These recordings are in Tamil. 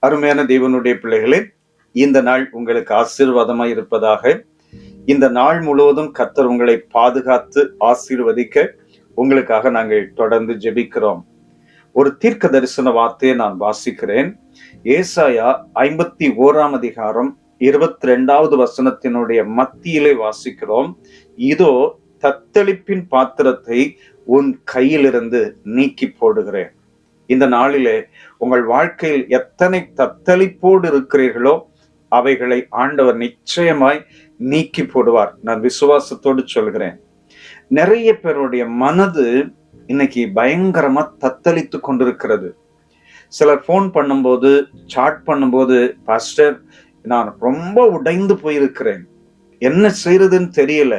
அருமையான தேவனுடைய பிள்ளைகளே இந்த நாள் உங்களுக்கு ஆசீர்வாதமாக இருப்பதாக. இந்த நாள் முழுவதும் கத்தர் உங்களை பாதுகாத்து ஆசீர்வதிக்க உங்களுக்காக நாங்கள் தொடர்ந்து ஜெபிக்கிறோம். ஒரு தீர்க்க தரிசன வார்த்தையை நான் வாசிக்கிறேன். ஏசாயா ஐம்பத்தி ஓராம் அதிகாரம் இருபத்தி ரெண்டாவது வசனத்தினுடைய மத்தியிலே வாசிக்கிறோம். இதோ தத்தளிப்பின் பாத்திரத்தை உன் கையிலிருந்து நீக்கி போடுகிறேன். இந்த நாளிலே உங்கள் வாழ்க்கையில் எத்தனை தத்தளிப்போடு இருக்கிறீர்களோ அவைகளை ஆண்டவர் நிச்சயமாய் நீக்கி போடுவார். நான் விசுவாசத்தோடு சொல்கிறேன். நிறைய பேருடைய மனது இன்னைக்கு பயங்கரமா தத்தளித்து கொண்டிருக்கிறது. சிலர் ஃபோன் பண்ணும்போது சாட் பண்ணும்போது பாஸ்டர் நான் ரொம்ப உடைந்து போயிருக்கிறேன். என்ன செய்யறதுன்னு தெரியல.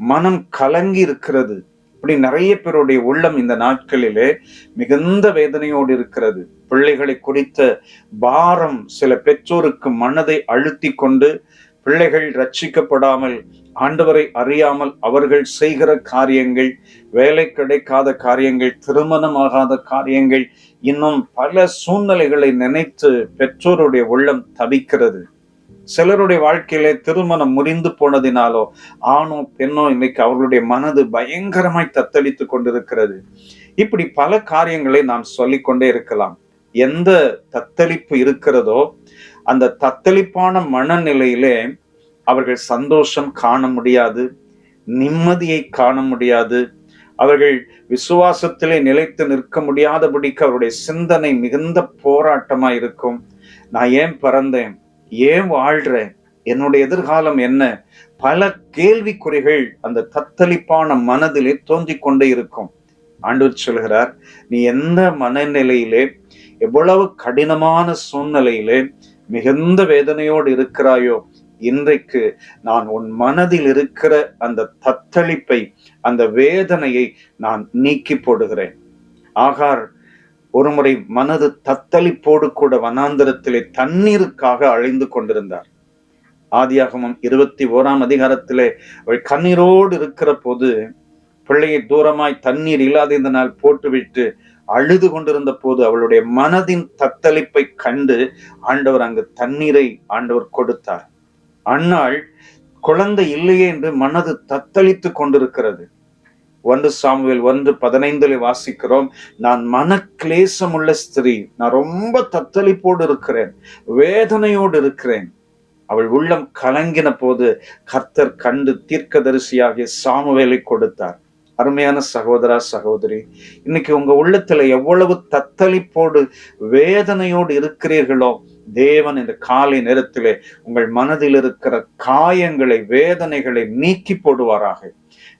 மனம் கலங்கி இருக்கிறது. இப்படி நிறைய பேருடைய உள்ளம் இந்த நாட்களிலே மிகுந்த வேதனையோடு இருக்கிறது. பிள்ளைகளை குறித்த பாரம் சில பெற்றோருக்கு மனதை அழுத்தி கொண்டு பிள்ளைகள் ரட்சிக்கப்படாமல் ஆண்டவரை அறியாமல் அவர்கள் செய்கிற காரியங்கள் வேலை கிடைக்காத காரியங்கள் திருமணமாகாத காரியங்கள் இன்னும் பல சூழ்நிலைகளை நினைத்து பெற்றோருடைய உள்ளம் தவிக்கிறது. சிலருடைய வாழ்க்கையிலே திருமணம் முறிந்து போனதினாலோ ஆணோ பெண்ணோ இன்னைக்கு அவர்களுடைய மனது பயங்கரமாய் தத்தளித்து கொண்டிருக்கிறது. இப்படி பல காரியங்களை நாம் சொல்லிக்கொண்டே இருக்கலாம். எந்த தத்தளிப்பு இருக்கிறதோ அந்த தத்தளிப்பான மனநிலையிலே அவர்கள் சந்தோஷம் காண முடியாது நிம்மதியை காண முடியாது. அவர்கள் விசுவாசத்திலே நிலைத்து நிற்க முடியாதபடிக்கு அவருடைய சிந்தனை மிகுந்த போராட்டமா இருக்கும் நான் ஏன் பிறந்தேன்? ஏன் வாழ்றேன்? என்னுடைய எதிர்காலம் என்ன? பல கேள்விக்குறிகள் அந்த தத்தளிப்பான மனதிலே தோன்றிக் கொண்டே இருக்கும். ஆண்டவர் சொல்கிறார் நீ எந்த மனநிலையிலே எவ்வளவு கடினமான சூழ்நிலையிலே மிகுந்த வேதனையோடு இருக்கிறாயோ இன்றைக்கு நான் உன் மனதில் இருக்கிற அந்த தத்தளிப்பை அந்த வேதனையை நான் நீக்கி போடுகிறேன். ஆகார் ஒருமுறை மனது தத்தளிப்போடு கூட வனாந்திரத்திலே தண்ணீருக்காக அழிந்து கொண்டிருந்தார். ஆதியாகமம் இருபத்தி ஓராம் அதிகாரத்திலே அவள் கண்ணீரோடு இருக்கிற போது பிள்ளையை தூரமாய் தண்ணீர் இல்லாததினால் போட்டுவிட்டு அழுது கொண்டிருந்த போது அவளுடைய மனதின் தத்தளிப்பை கண்டு ஆண்டவர் அங்கு தண்ணீரை ஆண்டவர் கொடுத்தார். அன்னாள் குழந்தை இல்லையே என்று மனது தத்தளித்து கொண்டிருக்கிறது. ஒன்று சாமுவேல் ஒன்று பதினைந்துல வாசிக்கிறோம் நான் மன கிளேசமுள்ள ஸ்திரீ நான் ரொம்ப தத்தளிப்போடு இருக்கிறேன் வேதனையோடு இருக்கிறேன். அவள் உள்ளம் கலங்கின போது கர்த்தர் கண்டு தீர்க்கதரிசியாகிய சாமுவேலை கொடுத்தார். அருமையான சகோதரா சகோதரி இன்னைக்கு உங்க உள்ளத்துல எவ்வளவு தத்தளிப்போடு வேதனையோடு இருக்கிறீர்களோ தேவன் இந்த காலை நேரத்திலே உங்கள் மனதில் இருக்கிற காயங்களை வேதனைகளை நீக்கி போடுவாராக.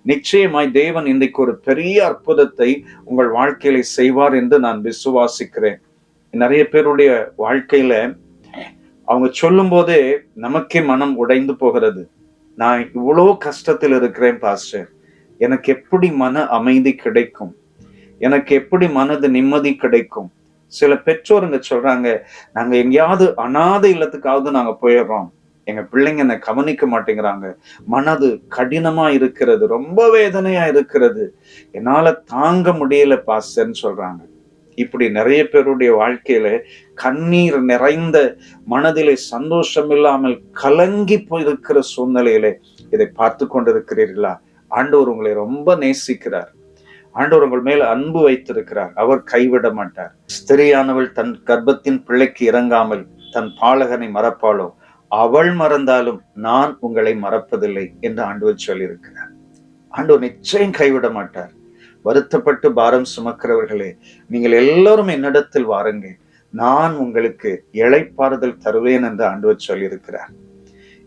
நிச்சயமாய் தேவன் இன்றைக்கு ஒரு பெரிய அற்புதத்தை உங்கள் வாழ்க்கையில செய்வார் என்று நான் விசுவாசிக்கிறேன். நிறைய பேருடைய வாழ்க்கையில அவங்க சொல்லும் போதே நமக்கே மனம் உடைந்து போகிறது. நான் இவ்வளோ கஷ்டத்தில் இருக்கிறேன் பாஸ்டர். எனக்கு எப்படி மன அமைதி கிடைக்கும்? எனக்கு எப்படி மனது நிம்மதி கிடைக்கும்? சில பெற்றோருங்க சொல்றாங்க நாங்க எங்கேயாவது அனாதை இல்லத்துக்காவது நாங்க போயிடுறோம். எங்க பிள்ளைங்க என்னை கவனிக்க மாட்டேங்கிறாங்க. மனது கடினமா இருக்கிறது ரொம்ப வேதனையா இருக்கிறது. என்னால தாங்க முடியல பாஸ்டர்ன்னு சொல்றாங்க. இப்படி நிறைய பேருடைய வாழ்க்கையில கண்ணீர் நிறைந்த மனதிலே சந்தோஷம் இல்லாமல் கலங்கி போயிருக்கிற சூழ்நிலையிலே இதை பார்த்து கொண்டிருக்கிறீர்களா? ஆண்டவர் உங்களை ரொம்ப நேசிக்கிறார். ஆண்டவர் உங்கள் மேல் அன்பு வைத்திருக்கிறார். அவர் கைவிட மாட்டார். ஸ்திரியானவள் தன் கர்ப்பத்தின் பிள்ளைக்கு இறங்காமல் தன் பாலகனை மறப்பாளோ? அவள் மறந்தாலும் நான் உங்களை மறப்பதில்லை என்று ஆண்டவர் சொல்லியிருக்கிறார். ஆண்டவர் நிச்சயம் கைவிட மாட்டார். வருத்தப்பட்டு பாரம் சுமக்கிறவர்களே நீங்கள் எல்லோரும் என்னிடத்தில் வாருங்க நான் உங்களுக்கு இழைப்பாறுதல் தருவேன் என்று ஆண்டவர் சொல்லியிருக்கிறார்.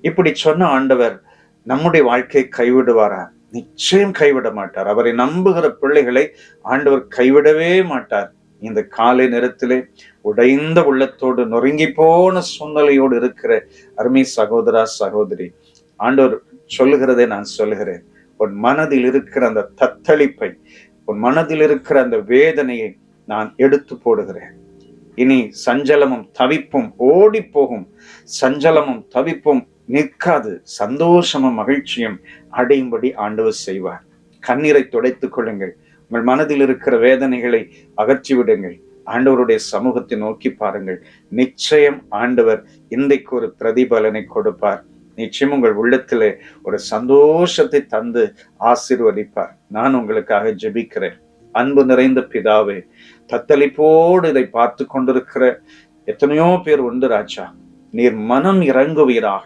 இப்படி சொன்ன ஆண்டவர் நம்முடைய வாழ்க்கையை கைவிடுவாரா? நிச்சயம் கைவிட மாட்டார். அவரை நம்புகிற பிள்ளைகளை ஆண்டவர் கைவிடவே மாட்டார். இந்த காலை நேரத்திலே உடைந்த உள்ளத்தோடு நொறுங்கி போன சூழ்நிலையோடு இருக்கிற அருமை சகோதரா சகோதரி ஆண்டவர் சொல்லுகிறதை நான் சொல்லுகிறேன். உன் மனதில் இருக்கிற அந்த தத்தளிப்பை உன் மனதில் இருக்கிற அந்த வேதனையை நான் எடுத்து போடுகிறேன். இனி சஞ்சலமும் தவிப்பும் ஓடி போகும் சஞ்சலமும் தவிப்பும் நிற்காது. சந்தோஷமும் மகிழ்ச்சியும் அடையும்படி ஆண்டவர் செய்வார். கண்ணீரை துடைத்துக் கொள்ளுங்கள். உங்கள் மனதில் இருக்கிற வேதனைகளை அகற்றி விடுங்கள் ஆண்டவருடைய சமூகத்தை நோக்கி பாருங்கள். நிச்சயம் ஆண்டவர் இன்றைக்கு ஒரு பிரதிபலனை கொடுப்பார். நிச்சயம் உங்கள் உள்ளத்திலே ஒரு சந்தோஷத்தை தந்து ஆசிர்வதிப்பார். நான் உங்களுக்காக ஜெபிக்கிறேன். அன்பு நிறைந்த பிதாவே தத்தளிப்போடு இதை பார்த்து கொண்டிருக்கிற எத்தனையோ பேர் உண்டு ராஜா. நீர் மனம் இறங்குவீராக.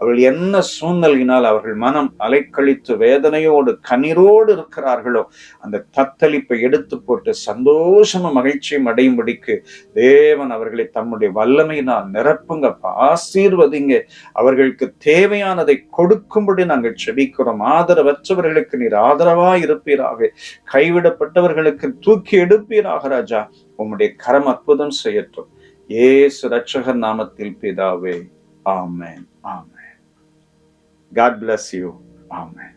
அவர்கள் என்ன சூழ்நிலையினால் அவர்கள் மனம் அலைக்கழித்து வேதனையோடு கண்ணீரோடு இருக்கிறார்களோ அந்த தத்தளிப்பை எடுத்து போட்டு சந்தோஷமும் மகிழ்ச்சியும் அடையும்படிக்கு தேவன் அவர்களை தம்முடைய வல்லமையினால் நிரப்புங்கப்பா ஆசீர்வதிங்க. அவர்களுக்கு தேவையானதை கொடுக்கும்படி நாங்கள் செபிக்கிறோம். ஆதரவற்றவர்களுக்கு நீர் ஆதரவா இருப்பீராக கைவிடப்பட்டவர்களுக்கு தூக்கி எடுப்பீராக ராஜா. உம்முடைய கரம் அற்புதம் செய்யட்டும். യേശു രക്ഷകൻ നാമത്തിൽ പിതാവേ amen amen God bless you amen